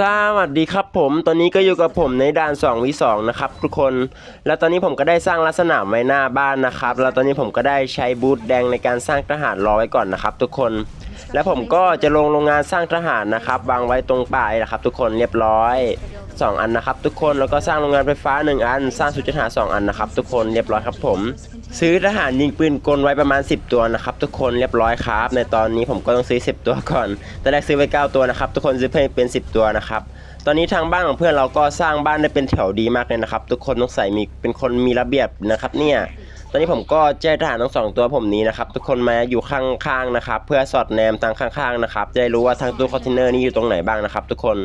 สวัสดีครับผมตอนนี้ก็อยู่กับผมในด่าน2วิ2นะครับทุกคน แล้วตอนนี้ผมก็ได้สร้างลักษณะไว้หน้าบ้านนะครับ แล้วตอนนี้ผมก็ได้ใช้บูทแดงในการสร้างทหารรอไว้ก่อนนะครับทุกคน แล้วผมก็จะลงโรงงานสร้างทหารนะครับวางไว้ตรงป่ายนะครับทุกคนเรียบร้อย 2 อันนะครับ ทุกคนแล้วก็สร้างโรงงานไฟฟ้า 1 อัน สร้างสุจิหา2อันนะครับ ทุกคนเรียบร้อยครับผม ซื้อทหารยิงปืนกลไว้ประมาณ 10 ตัวนะครับ ทุกคนเรียบร้อยครับ ในตอนนี้ผมก็ต้องซื้อ 10 ตัวก่อนตอนแรกซื้อไว้ 9 ตัวนะครับ ทุกคนซื้อเพิ่มเป็น 10 ตัวนะครับตอนนี้ทางบ้านของเพื่อนเราก็สร้างบ้านได้เป็นแถวดีมากเลยนะครับ ทุกคนต้องใส่มีเป็นคนมีระเบียบนะครับเนี่ย ตอนนี้ผมก็แจ้งทหารทั้งสองตัวผมนี้นะครับ ทุกคนมาอยู่ข้างๆนะครับ เพื่อสอดแนมทางข้างๆนะครับจะได้รู้ว่าทางตู้คอนเทนเนอร์นี้อยู่ตรงไหนบ้างนะครับ ทุกคน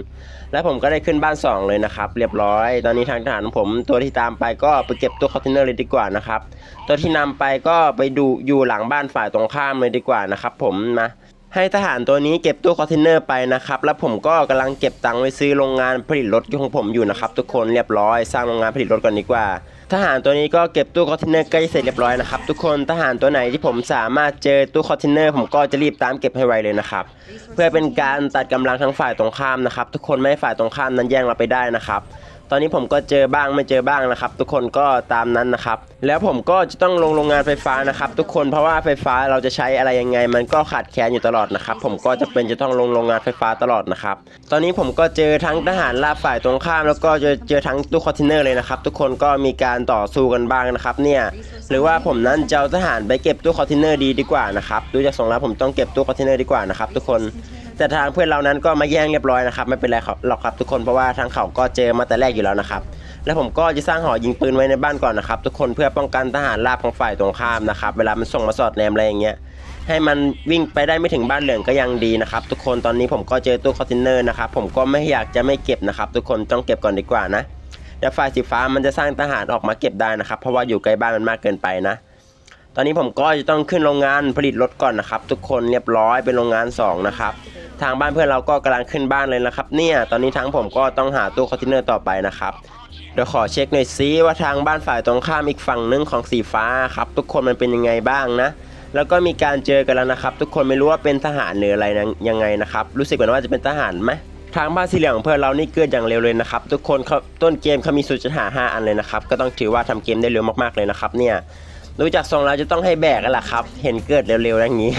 และผมก็ได้ขึ้นบ้าน 2 เลยนะครับ เรียบร้อย ตอนนี้ทางทหารของผมตัวที่ตามไปก็ไปเก็บตู้คอนเทนเนอร์เลยดีกว่านะครับตัวที่นำไปก็ไปดูอยู่หลังบ้านฝ่ายตรงข้ามเลยดีกว่านะครับ ผมนะให้ทหารตัวนี้เก็บตู้คอนเทนเนอร์ไปนะครับ แล้วผมก็กำลังเก็บตังค์ไว้ซื้อโรงงานผลิตรถของผมอยู่นะครับ ทุกคนเรียบร้อย สร้างโรงงานผลิตรถก่อนดีกว่า ทหารตัวนี้ก็เก็บตู้คอนเทนเนอร์ใกล้เสร็จเรียบร้อยนะครับทุกคนทหารตัวไหนที่ผมสามารถเจอตู้คอนเทนเนอร์ผมก็จะรีบตามเก็บให้ไวเลยนะครับเพื่อเป็นการตัดกำลังทั้งฝ่ายตรงข้ามนะครับทุกคนไม่ให้ฝ่ายตรงข้ามนั้นแย่งเราไปได้นะครับ ตอนนี้ผมก็เจอบ้างไม่เจอบ้างนะครับ ทุกคนก็ตามนั้นนะครับ แล้วผมก็จะต้องลงโรงงานไฟฟ้านะครับ ทุกคนเพราะว่าไฟฟ้าเราจะใช้อะไรยังไง มันก็ขาดแคลนอยู่ตลอดนะครับผมก็จะเป็นจะต้องลงโรงงานไฟฟ้าตลอดนะครับตอนนี้ผมก็เจอทั้งทหารราบฝ่ายตรงข้าม แล้วก็เจอเจอทั้งตู้คอนเทนเนอร์เลยนะครับทุกคนก็มีการต่อสู้กันบ้างนะครับเนี่ยหรือว่าผมนั้นจะเอาทหารไปเก็บตู้คอนเทนเนอร์ดีดีกว่านะครับดูจากทรงแล้วผมต้องเก็บตู้คอนเทนเนอร์ดีกว่านะครับทุกคน แต่ทางเพื่อนเรานั้นก็มาแย่งเรียบร้อยนะครับไม่เป็นไรหรอกครับทุกคนเพราะว่าทางเขาก็เจอมาแต่แรกอยู่แล้วนะครับแล้วผมก็จะสร้างหอยิงปืนไว้ในบ้านก่อนนะครับทุกคนเพื่อป้องกันทหารราบของฝ่ายตรงข้ามนะครับเวลามันส่งมาสอดแนมอะไรอย่างเงี้ยให้มันวิ่งไปได้ไม่ถึงบ้านเหลืองก็ยังดีนะครับทุกคนตอนนี้ผมก็เจอตู้คอนเทนเนอร์นะครับผมก็ไม่อยากจะไม่เก็บนะครับ ทุกคนต้องเก็บก่อนดีกว่านะเดี๋ยวฝ่ายสีฟ้ามันจะสร้างทหารออกมาเก็บได้นะครับ เพราะว่าอยู่ใกล้บ้านมันมากเกินไปนะ ตอนนี้ผมก็จะต้องขึ้นโรงงานผลิตรถก่อนนะครับ ทุกคนเรียบร้อยเป็นโรงงานสองนะครับ ทางบ้านเพื่อนเราก็กำลังขึ้นบ้านเลยนะครับเนี่ยตอนนี้ทางผมก็ต้องหาตู้คอนเทนเนอร์ต่อไปนะครับเดี๋ยวขอเช็คหน่อยซิว่าทางบ้านฝ่ายตรงข้ามอีกฝั่งนึงของสีฟ้าครับทุกคนมันเป็นยังไงบ้างนะแล้วก็มีการเจอกันแล้วนะครับ ทุกคนไม่รู้ว่าเป็นทหารหรืออะไรนะยังไงนะครับรู้สึกเหมือนว่าจะเป็นทหารไหมทางบ้านสีเหลืองของเพื่อนเรานี่เกิดอย่างเร็วเลยนะครับทุกคนเขาต้นเกมเขามีสุดจะหา5อันเลยนะครับก็ต้องถือว่าทำเกมได้เร็วมากๆเลยนะครับเนี่ย ดูจากทรงแล้วจะต้องให้แบกกันแหละครับ เห็นเกิดเร็วๆอย่างนี้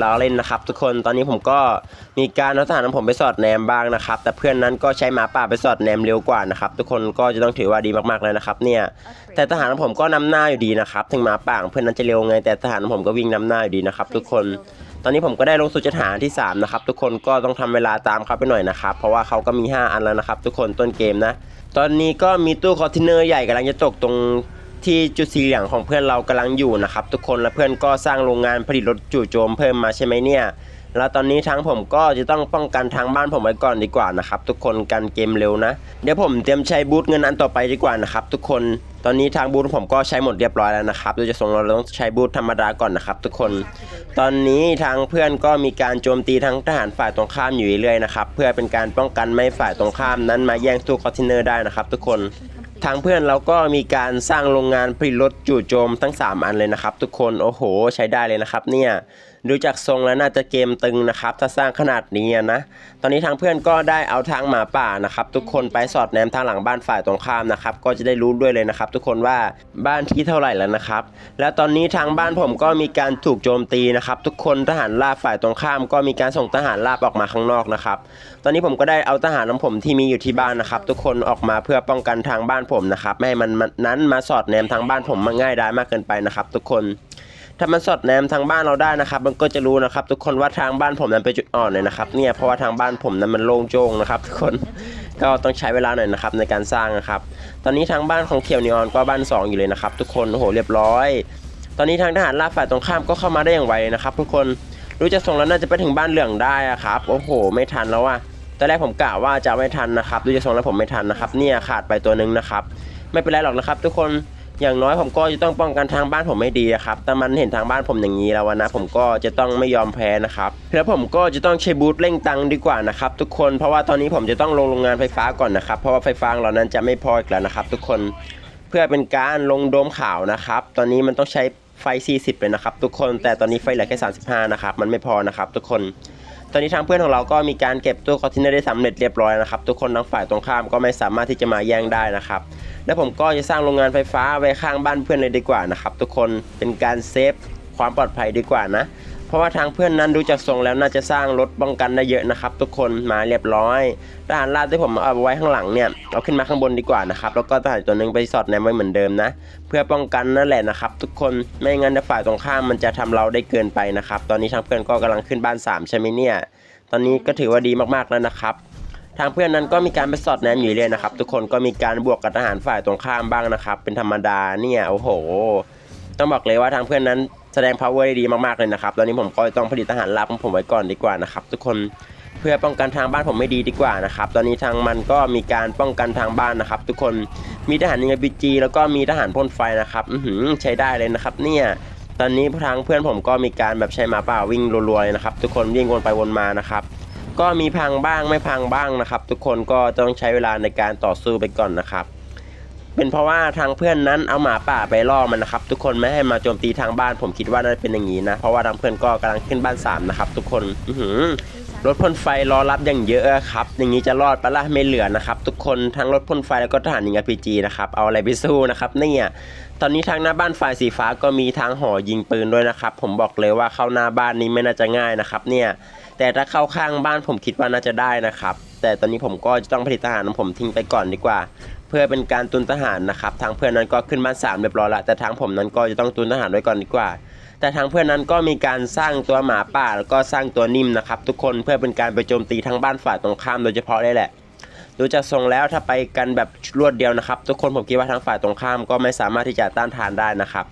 ล้อเล่นนะครับ ทุกคนตอนนี้ผมก็มีการเอาทหารของผมไปสอดแนมบ้างนะครับ แต่เพื่อนนั้นก็ใช้หมาป่าไปสอดแนมเร็วกว่านะครับ ทุกคนก็จะต้องถือว่าดีมากๆเลยนะครับ เนี่ยแต่ทหารของผมก็นำหน้าอยู่ดีนะครับ ถึงหมาป่าของเพื่อนนั้นจะเร็วไง แต่ทหารของผมก็วิ่งนำหน้าอยู่ดีนะครับ ทุกคนตอนนี้ผมก็ได้ลงสู่จุดหาที่สามนะครับ ทุกคนก็ต้องทำเวลาตามเขาไปหน่อยนะครับ เพราะว่าเขาก็มี 5 อันแล้วนะครับ ทุกคนต้นเกมนะ ตอนนี้ก็มีตู้คอนเทนเนอร์ใหญ่กำลังจะตกตรง ที่จุดสีเหลืองของเพื่อนเรากำลังอยู่นะครับ ทุกคนและเพื่อนก็สร้างโรงงานผลิตรถจู่โจมเพิ่มมาใช่ไหมเนี่ยแล้วตอนนี้ทั้งผมก็จะต้องป้องกันทางบ้านผมไว้ก่อนดีกว่านะครับทุกคนกันเกมเร็วนะ เดี๋ยวผมเตรียมใช้บูทเงินอันต่อไปดีกว่านะครับทุกคนตอนนี้ทางบูทผมก็ใช้หมดเรียบร้อยแล้วนะครับโดยจะส่งเราต้องใช้บูทธรรมดาก่อนนะครับ ทุกคน ตอนนี้ทางเพื่อนก็มีการโจมตีทั้งทหารฝ่ายตรงข้ามอยู่เรื่อยๆนะครับเพื่อเป็นการป้องกันไม่ให้ฝ่ายตรงข้ามนั้นมาแย่งตู้คอนเทนเนอร์ได้นะครับ ทุกคน ทางเพื่อนเราก็มีการสร้างโรงงานผลิตรถจู่โจมทั้ง 3 อันเลยนะครับ ทุกคนโอ้โห ใช้ได้เลยนะครับเนี่ย ดูจากทรงแล้วน่าจะเกมตึงนะครับ ถ้าสร้างขนาดนี้นะ ตอนนี้ทางเพื่อนก็ได้เอาทางหมาป่านะครับ ทุกคนไปสอดแนมทางหลังบ้านฝ่ายตรงข้ามนะครับ ก็จะได้รู้ด้วยเลยนะครับ ทุกคนว่าบ้านที่เท่าไหร่แล้วนะครับ แล้วตอนนี้ทางบ้านผมก็มีการถูกโจมตีนะครับ ทุกคนทหารราบฝ่ายตรงข้าม ก็มีการส่งทหารราบออกมาข้างนอกนะครับ ตอนนี้ผมก็ได้เอาทหารของผมที่มีอยู่ที่บ้านนะครับ ทุกคนออกมาเพื่อป้องกันทางบ้านผมนะครับไม่ให้มันมันนั้นมาสอดแนมทางบ้านผมมาง่ายได้มากเกินไปนะครับ ทุกคน ถ้ามันสอดแนมทางบ้านเราได้นะครับ มันก็จะรู้นะครับ ทุกคนว่าทางบ้านผมนั้นเป็นจุดอ่อนเลยนะครับ เนี่ยเพราะว่าทางบ้านผมนั้นมันโล่งโจ้งนะครับทุกคนก็ต้องใช้เวลาหน่อยนะครับในการสร้างนะครับ ตอนนี้ทางบ้านของเขียวนีออนก็บ้านสองอยู่เลยนะครับทุกคนโอ้โหเรียบร้อย ตอนนี้ทางทหารราบฝ่ายตรงข้ามก็เข้ามาได้อย่างไวนะครับ ทุกคนรู้จะส่งแล้วน่าจะไปถึงบ้านเหลืองได้อะครับโอ้โห ไม่ทันแล้วว่ะตอนแรกผมกะว่าจะไม่ทันนะครับ ดูจะส่งแล้วผมไม่ทันนะครับ เนี่ยขาดไปตัวหนึงนะครับ ไม่เป็นไรหรอกนะครับ ทุกคน อย่างน้อยผมก็จะต้องป้องกันทางบ้านผมไม่ดีครับแต่มันเห็นทางบ้านผมอย่างนี้แล้วนะ ผมก็จะต้องไม่ยอมแพ้นะครับแล้วผมก็จะต้องใช้บูทเร่งตังค์ดีกว่านะครับทุกคนเพราะว่าตอนนี้ผมจะต้องลงโรงงานไฟฟ้าก่อนนะครับ เพราะว่าไฟฟ้างเรานั้นจะไม่พออีกแล้วนะครับ ทุกคนเพื่อเป็นการลงโดมขาวนะครับ ตอนนี้มันต้องใช้ไฟ 40 เลยนะครับ ทุกคนแต่ตอนนี้ไฟเหลือแค่ 35 นะครับ มันไม่พอนะครับ ทุกคน ตอนนี้ทางเพื่อนของเราก็มีการเก็บตู้คอนเทนเนอร์ได้สำเร็จเรียบร้อยนะครับทุกคนทั้งฝ่ายตรงข้ามก็ไม่สามารถที่จะมาแย่งได้นะครับและผมก็จะสร้างโรงงานไฟฟ้าไว้ข้างบ้านเพื่อนเลยดีกว่านะครับทุกคนเป็นการเซฟความปลอดภัยดีกว่านะ เพราะว่าทางเพื่อนนั้นดูจากทรงแล้วน่าจะสร้างรถป้องกันได้เยอะนะครับ ทุกคนมาเรียบร้อยทหารราบที่ผมเอาไว้ข้างหลังเนี่ยเอาขึ้นมาข้างบนดีกว่านะครับแล้วก็ทหารตัวหนึงไปสอดแนมไว้เหมือนเดิมนะ เพื่อป้องกันนั่นแหละนะครับ ทุกคนไม่งั้นฝ่ายตรงข้ามมันจะทำเราได้เกินไปนะครับ ตอนนี้ทางเพื่อนก็กำลังขึ้นบ้านสามใช่ไหมเนี่ยตอนนี้ก็ถือว่าดีมากๆแล้วนะครับทางเพื่อนนั้นก็มีการไปสอดแนมอยู่เรื่อยนะครับ ทุกคนก็มีการบวกกับทหารฝ่ายตรงข้ามบ้างนะครับ เป็นธรรมดาเนี่ยโอ้โห ต้องบอกเลยว่าทางเพื่อนนั้นแสดง power ได้ดีมากๆเลยนะครับตอนนี้ผมก็ต้องผลิตทหารลับของผมไว้ก่อนดีกว่านะครับทุกคนเพื่อป้องกันทางบ้านผมไม่ดีดีกว่านะครับ ตอนนี้ทางมันก็มีการป้องกันทางบ้านนะครับ ทุกคนมีทหารยิงบีจีแล้วก็มีทหารพ่นไฟนะครับอือหือใช้ได้เลยนะครับ เนี่ยตอนนี้ทางเพื่อนผมก็มีการแบบใช้หมาป่าวิ่งรัวๆเลยนะครับ ทุกคนวิ่งวนไปวนมานะครับ ก็มีพังบ้างไม่พังบ้างนะครับ ทุกคนก็ต้องใช้เวลาในการต่อสู้ไปก่อนนะครับ เป็นเพราะว่าทางเพื่อนนั้นเอาหมาป่าไปล่อมันนะครับทุกคนไม่ให้มาโจมตีทางบ้านผมคิดว่าน่าจะเป็นอย่างนี้นะ เพราะว่าทางเพื่อนก็กำลังขึ้นบ้านสามนะครับทุกคนอือหือรถพ่นไฟรอรับอย่างเยอะครับ อย่างนี้จะรอดปะล่ะไม่เหลือนะครับ ทุกคนทั้งรถพ่นไฟแล้วก็ทหารยิง RPG นะครับ เอาอะไรไปสู้นะครับเนี่ยตอนนี้ทางหน้าบ้านฝ่ายสีฟ้าก็มีทางหอยิงปืนด้วยนะครับ ผมบอกเลยว่าเข้าหน้าบ้านนี้ไม่น่าจะง่ายนะครับเนี่ยแต่ถ้าเข้าข้างบ้านผมคิดว่าน่าจะได้นะครับ แต่ตอนนี้ผมก็จะต้องผลิตทหารของผมทิ้งไปก่อนดีกว่า เพื่อเป็นการตุนทหารนะครับทางเพื่อนนั้นก็ขึ้นบ้านสามเรียบร้อยละแต่ทางผมนั้นก็จะต้องตุนทหารไว้ก่อนดีกว่า แต่ทางเพื่อนนั้นก็มีการสร้างตัวหมาป่าแล้วก็สร้างตัวนิ่มนะครับ ทุกคนเพื่อเป็นการไปโจมตีทั้งบ้านฝ่ายตรงข้ามโดยเฉพาะเลยแหละดูจากทรงแล้วถ้าไปกันแบบรวดเดียวนะครับ ทุกคนผมคิดว่าทางฝ่ายตรงข้ามก็ไม่สามารถที่จะต้านทานได้นะครับ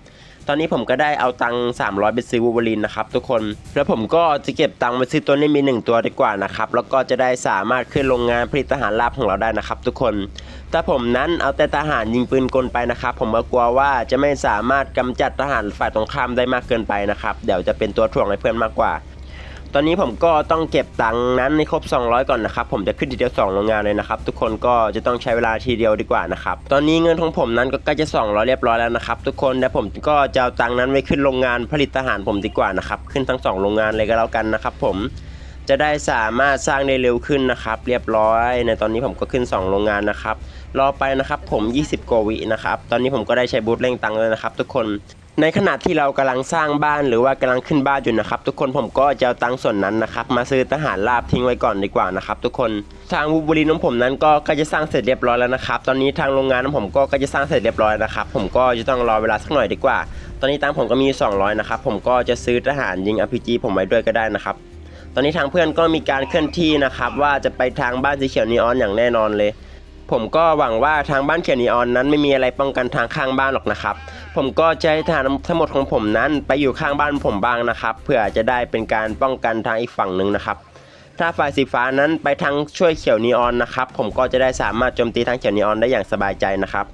ตอนนี้ผมก็ได้เอาตังค์300 ไปซื้อวูล์ฟเวอรีนนะครับทุกคน แล้วผมก็จะเก็บตังค์ไปซื้อตัวนี้มีหนึ่งตัวดีกว่านะครับ แล้วก็จะได้สามารถขึ้นโรงงานผลิตทหารลับของเราได้นะครับ ทุกคนถ้าผมนั้นเอาแต่ทหารยิงปืนกลไปนะครับ ผมก็กลัวว่าจะไม่สามารถกำจัดทหารฝ่ายตรงข้ามได้มากเกินไปนะครับ เดี๋ยวจะเป็นตัวถ่วงให้เพื่อนมากกว่า ตอนนี้ผมก็ต้องเก็บตังนั้นให้ครบ 200 ก่อนนะครับ ผมจะขึ้นทีเดียว2โรงงานเลยนะครับ ทุกคนก็จะต้องใช้เวลาทีเดียวดีกว่านะครับ ตอนนี้เงินของผมนั้นก็ใกล้จะ 200 เรียบร้อยแล้วนะครับ ทุกคนแต่ผมก็จะเอาตังนั้นไว้ขึ้นโรงงานผลิตทหารผมดีกว่านะครับ ขึ้นทั้ง 2 โรงงานเลยก็แล้วกันนะครับ ผมจะได้สามารถสร้างได้เร็วขึ้นนะครับ เรียบร้อย ในตอนนี้ผมก็ขึ้น 2 โรงงานนะครับ รอไปนะครับผม 20กว่าวินะครับ ตอนนี้ผมก็ได้ใช้บูธเร่งตังเลยนะครับ ทุกคน ในขณะที่เรากำลังสร้างบ้านหรือว่ากำลังขึ้นบ้านอยู่นะครับ ทุกคนผมก็จะเอาตังส่วนนั้นนะครับ มาซื้อทหารราบทิ้งไว้ก่อนดีกว่านะครับ ทุกคนทางวูบุรีของผมนั้นก็กล้จะสร้างเสร็จเรียบร้อยแล้วนะครับตอนนี้ทางโรงงานของผมก็กล้จะสร้างเสร็จเรียบร้อยนะครับ ผมก็จะต้องรอเวลาสักหน่อยดีกว่า ตอนนี้ตังผมก็มี 200นะครับผมก็จะซื้อทหารยิง RPG ผมไว้ด้วยก็ได้นะครับตอนนี้ทางเพื่อนก็มีการเคลื่อนที่นะครับว่าจะไปทางบ้านสีเขียวนีออนอย่างแน่นอนเลยผมก็หวังว่าทางบ้านเขียวนีออนนั้นไม่มีอะไรป้องกันทางข้างบ้านหรอกนะครับ ผมก็จะให้ทหารทั้งหมดของผมนั้น ไปอยู่ข้างบ้านผมบ้างนะครับ เพื่อจะได้เป็นการป้องกันทางอีกฝั่งหนึ่งนะครับ ถ้าฝ่ายสีฟ้านั้นไปทางช่วยเขียวนีออนนะครับ ผมก็จะได้สามารถโจมตีทางเขียวนีออนได้อย่างสบายใจนะครับ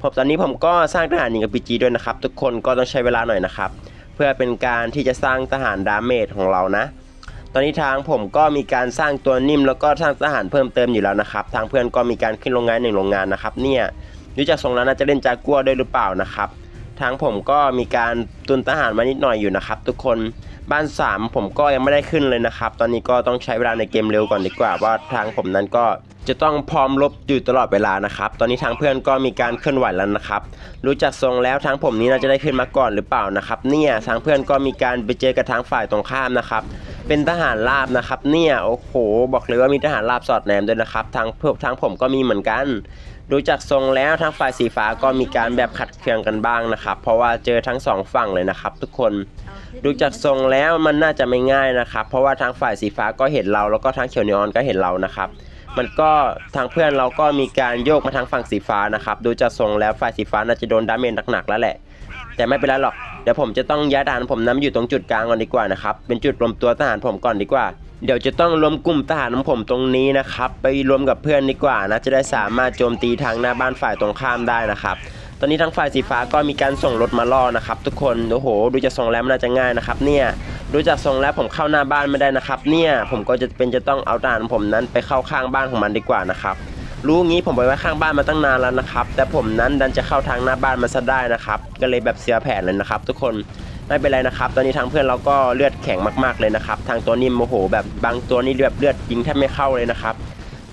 ผมตอนนี้ผมก็สร้างทหารยิงกับพีจีด้วยนะครับ ทุกคนก็ต้องใช้เวลาหน่อยนะครับ เพื่อเป็นการที่จะสร้างทหารดาเมจของเรานะตอนนี้ทางผมก็มีการสร้างตัวนิ่มแล้วก็สร้างทหารเพิ่มเติมอยู่แล้วนะครับ ทางเพื่อนก็มีการขึ้นโรงงานหนึ่งโรงงานนะครับ เนี่ยดูจากทรงแล้วน่าจะเล่นจากัวด้วยหรือเปล่านะครับ ทางผมก็มีการตุนทหารมานิดหน่อยอยู่นะครับ ทุกคนบ้าน 3 ผมก็ยังไม่ได้ขึ้นเลยนะครับ ตอนนี้ก็ต้องใช้เวลาในเกมเร็วก่อนดีกว่า ว่าทางผมนั้นก็จะต้องพร้อมรบอยู่ตลอดเวลานะครับ ตอนนี้ทางเพื่อนก็มีการเคลื่อนไหวแล้วนะครับ รู้จักทรงแล้วทางผมนี้น่าจะได้ขึ้นมาก่อนหรือเปล่านะครับ เนี่ยทางเพื่อนก็มีการไปเจอกับทางฝ่ายตรงข้ามนะครับ เป็นทหารราบนะครับ เนี่ยโอ้โห บอกเลยว่ามีทหารราบสอดแนมด้วยนะครับ ทางเพื่อทางผมก็มีเหมือนกัน ดูจากทรงแล้วทางฝ่ายสีฟ้าก็มีการแบบขัดเคืองกันบ้างนะครับ เพราะว่าเจอทั้งสองฝั่งเลยนะครับ ทุกคนดูจากทรงแล้วมันน่าจะไม่ง่ายนะครับ เพราะว่าทางฝ่ายสีฟ้าก็เห็นเราแล้วก็ทางเขียวนีออนก็เห็นเรานะครับ มันก็ทางเพื่อนเราก็มีการโยกมาทางฝั่งสีฟ้านะครับดูจากทรงแล้วฝ่ายสีฟ้าน่าจะโดนดาเมจหนักๆแล้วแหละ แต่ไม่เป็นไรหรอกเดี๋ยวผมจะต้องย้ายทหารผมน้ำอยู่ตรงจุดกลางก่อนดีกว่านะครับเป็นจุดรวมตัวทหารผมก่อนดีกว่า เดี๋ยวจะต้องรวมกลุ่มทหารของผมตรงนี้นะครับ ไปรวมกับเพื่อนดีกว่านะ จะได้สามารถโจมตีทางหน้าบ้านฝ่ายตรงข้ามได้นะครับตอนนี้ทางฝ่ายสีฟ้าก็มีการส่งรถมาล่อนะครับ ทุกคนโอ้โห ดูจากทรงแล้วมันน่าจะง่ายนะครับ เนี่ยดูจากทรงแล้วผมเข้าหน้าบ้านไม่ได้นะครับ เนี่ยผมก็จะเป็นจะต้องเอาทหารผมนั้นไปเข้าข้างบ้านของมันดีกว่านะครับรู้งี้ผมไปไว้ข้างบ้านมาตั้งนานแล้วนะครับ แต่ผมนั้นดันจะเข้าทางหน้าบ้านมันซะได้นะครับ ก็เลยแบบเสียแผนเลยนะครับ ทุกคน ไม่เป็นไรนะครับ ตอนนี้ทางเพื่อนเราก็เลือดแข็งมากๆเลยนะครับ ทางตัวนี้โมโห แบบบางตัวนี่แบบเลือดยิงแทบไม่เข้าเลยนะครับ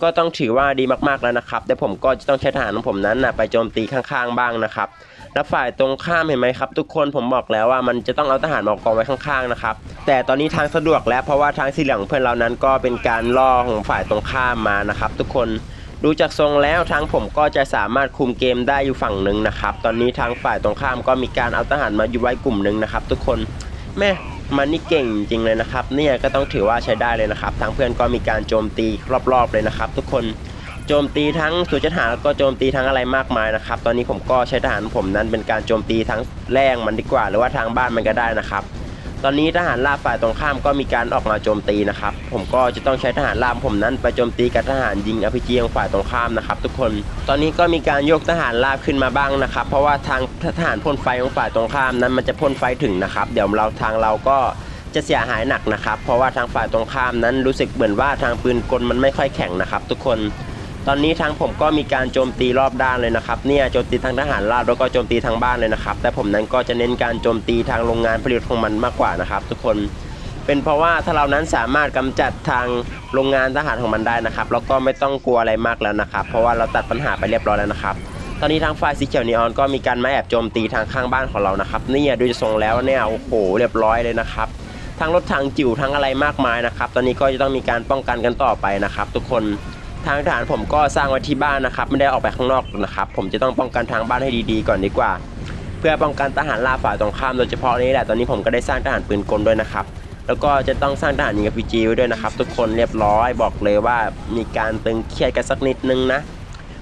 ก็ต้องถือว่าดีมากๆแล้วนะครับ แต่ผมก็จะต้องใช้ทหารของผมนั้นนะไปโจมตีข้างๆบ้างนะครับ แล้วฝ่ายตรงข้ามเห็นไหมครับ ทุกคนผมบอกแล้วว่ามันจะต้องเอาทหารมากองไว้ข้างๆนะครับ แต่ตอนนี้ทางสะดวกแล้วเพราะว่าทางสีเหลืองเพื่อนเรานั้นก็เป็นการล่อของฝ่ายตรงข้ามมานะครับ ทุกคน ดูจากทรงแล้วทางผมก็จะสามารถคุมเกมได้อยู่ฝั่งหนึ่งนะครับ ตอนนี้ทางฝ่ายตรงข้ามก็มีการเอาทหารมาอยู่ไว้กลุ่มหนึ่งนะครับ ทุกคนแม่มันนี่เก่งจริงเลยนะครับ เนี่ยก็ต้องถือว่าใช้ได้เลยนะครับ ทางเพื่อนก็มีการโจมตีรอบๆเลยนะครับ ทุกคนโจมตีทั้งสุจทหารแล้วก็โจมตีทั้งอะไรมากมายนะครับ ตอนนี้ผมก็ใช้ทหารผมนั้นเป็นการโจมตีทั้งแรงมันดีกว่า หรือว่าทางบ้านมันก็ได้นะครับ ตอนนี้ทหารราบฝ่ายตรงข้ามก็มีการออกมาโจมตีนะครับ ผมก็จะต้องใช้ทหารราบผมนั้นไปโจมตีกับทหารยิงอภิจีของฝ่ายตรงข้ามนะครับ ทุกคน ตอนนี้ก็มีการยกทหารราบขึ้นมาบ้างนะครับ เพราะว่าทางทหารพ่นไฟของฝ่ายตรงข้ามนั้นมันจะพ่นไฟถึงนะครับ เดี๋ยวเราทางเราก็จะเสียหายหนักนะครับ เพราะว่าทางฝ่ายตรงข้ามนั้นรู้สึกเหมือนว่าทางปืนกลมันไม่ค่อยแข็งนะครับ ทุกคน ตอนนี้ทางผมก็มีการโจมตีรอบด้านเลยนะครับเนี่ยโจมตีทางทหารราบแล้วก็โจมตีทางบ้านเลยนะครับแต่ผมนั้นก็จะเน้นการโจมตีทางโรงงานผลิตของมันมากกว่านะครับ ทุกคนเป็นเพราะว่าถ้าเรานั้นสามารถกำจัดทางโรงงานทหารของมันได้นะครับแล้วก็ไม่ต้องกลัวอะไรมากแล้วนะครับ เพราะว่าเราตัดปัญหาไปเรียบร้อยแล้วนะครับ ตอนนี้ทางฝ่ายสีเขียวนีออนก็มีการมาแอบโจมตีทางข้างบ้านของเรานะครับเนี่ยดูจะทรงแล้วเนี่ยโอ้โหเรียบร้อยเลยนะครับทั้งรถทางจิ๋วทั้งอะไรมากมายนะครับ ตอนนี้ก็จะต้องมีการป้องกันกันต่อไปนะครับ ทุกคน ทางทหารผมก็สร้างไว้ที่บ้านนะครับ ไม่ได้ออกไปข้างนอกนะครับ ผมจะต้องป้องกันทางบ้านให้ดีๆก่อนดีกว่า เพื่อป้องกันทหารล่าฝ่ายตรงข้ามโดยเฉพาะนี้แหละตอนนี้ผมก็ได้สร้างทหารปืนกลด้วยนะครับ แล้วก็จะต้องสร้างทหารยิงกับพีจีไว้ด้วยนะครับ ทุกคนเรียบร้อยบอกเลยว่ามีการตึงเครียดกันสักนิดนึงนะ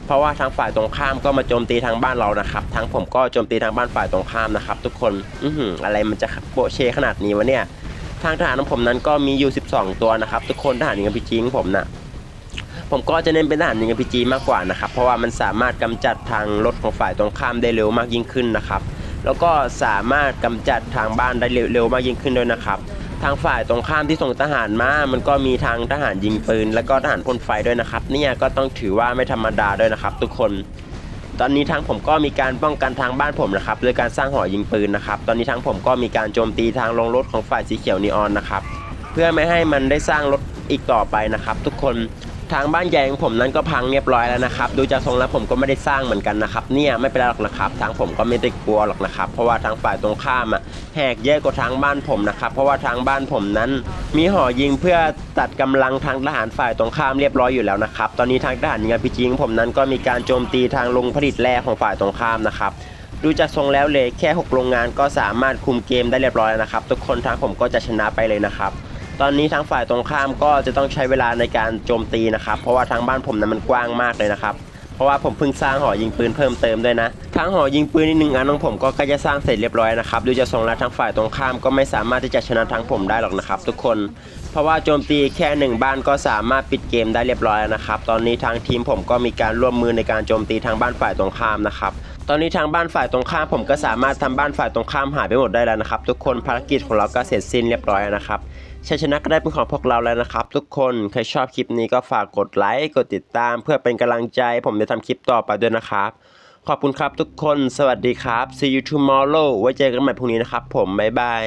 เพราะว่าทางฝ่ายตรงข้ามก็มาโจมตีทางบ้านเรานะครับทางผมก็โจมตีทางบ้านฝ่ายตรงข้ามนะครับ ทุกคนอือหืออะไรมันจะโปะเชขนาดนี้วะเนี่ยทางทหารของผมนั้นก็มีอยู่ 12 ตัวนะครับ ทุกคนทหารยิงกับพีจีของผมนะ ผมก็จะเน้นเป็นทหารยิง RPG มากกว่านะครับเพราะว่ามันสามารถกำจัดทางรถของฝ่ายตรงข้ามได้เร็วมากยิ่งขึ้นนะครับแล้วก็สามารถกำจัดทางบ้านได้เร็วมากยิ่งขึ้นด้วยนะครับทางฝ่ายตรงข้ามที่ส่งทหารมา มันก็มีทางทหารยิงปืน แล้วก็ทหารพ่นไฟด้วยนะครับ เนี่ยก็ต้องถือว่าไม่ธรรมดาด้วยนะครับ ทุกคน ตอนนี้ทางผมก็มีการป้องกันทางบ้านผมนะครับโดยการสร้างหอยิงปืนนะครับ ตอนนี้ทางผมก็มีการโจมตีทางลงรถของฝ่ายสีเขียวนีออนนะครับ เพื่อไม่ให้มันได้สร้างรถอีกต่อไปนะครับ ทุกคน ทางบ้านใหญ่ของผมนั้นก็พังเรียบร้อยแล้วนะครับดูจากทรงแล้วผมก็ไม่ได้สร้างเหมือนกันนะครับเนี่ยไม่เป็นไรหรอกนะครับ ทางผมก็ไม่ได้กลัวหรอกนะครับ เพราะว่าทางฝ่ายตรงข้ามอะแหกแย่กว่าทางบ้านผมนะครับเพราะว่าทางบ้านผมนั้น มีหอยิงเพื่อตัดกำลังทางทหารฝ่ายตรงข้ามเรียบร้อยอยู่แล้วนะครับตอนนี้ทางทหารยิงพีจีของผมนั้นก็มีการโจมตีทางโรงผลิตแร่ของฝ่ายตรงข้ามนะครับดูจากทรงแล้วเลยแค่ 6 โรงงานก็สามารถคุมเกมได้เรียบร้อยแล้วนะครับ ทุกคนทางผมก็จะชนะไปเลยนะครับ ตอนนี้ทางฝ่ายตรงข้ามก็จะต้องใช้เวลาในการโจมตีนะครับ เพราะว่าทางบ้านผมนั้นมันกว้างมากเลยนะครับ เพราะว่าผมเพิ่งสร้างหอยิงปืนเพิ่มเติมด้วยนะทั้งหอยิงปืนอีกหนึ่งอันของผมก็ใกล้จะสร้างเสร็จเรียบร้อยนะครับ ดูจากทรงแล้วทางฝ่ายตรงข้ามก็ไม่สามารถที่จะชนะทางผมได้หรอกนะครับ ทุกคน เพราะว่าโจมตีแค่หนึ่งบ้านก็สามารถปิดเกมได้เรียบร้อยแล้วนะครับ ตอนนี้ทางทีมผมก็มีการร่วมมือในการโจมตีทางบ้านฝ่ายตรงข้ามนะครับ ตอนนี้ทางบ้านฝ่ายตรงข้ามผมก็สามารถทำบ้านฝ่ายตรงข้ามหายไปหมดได้แล้วนะครับ ทุกคนภารกิจของเราก็เสร็จสิ้นเรียบร้อยนะครับชัยชนะก็ได้เป็นของพวกเราแล้วนะครับ ทุกคนใครชอบคลิปนี้ก็ฝากกดไลค์กดติดตาม เพื่อเป็นกำลังใจ ผมจะทำคลิปต่อไปด้วยนะครับ ขอบคุณครับทุกคน สวัสดีครับ see you tomorrow ไว้เจอกันใหม่พรุ่งนี้นะครับ ผมบ๊ายบาย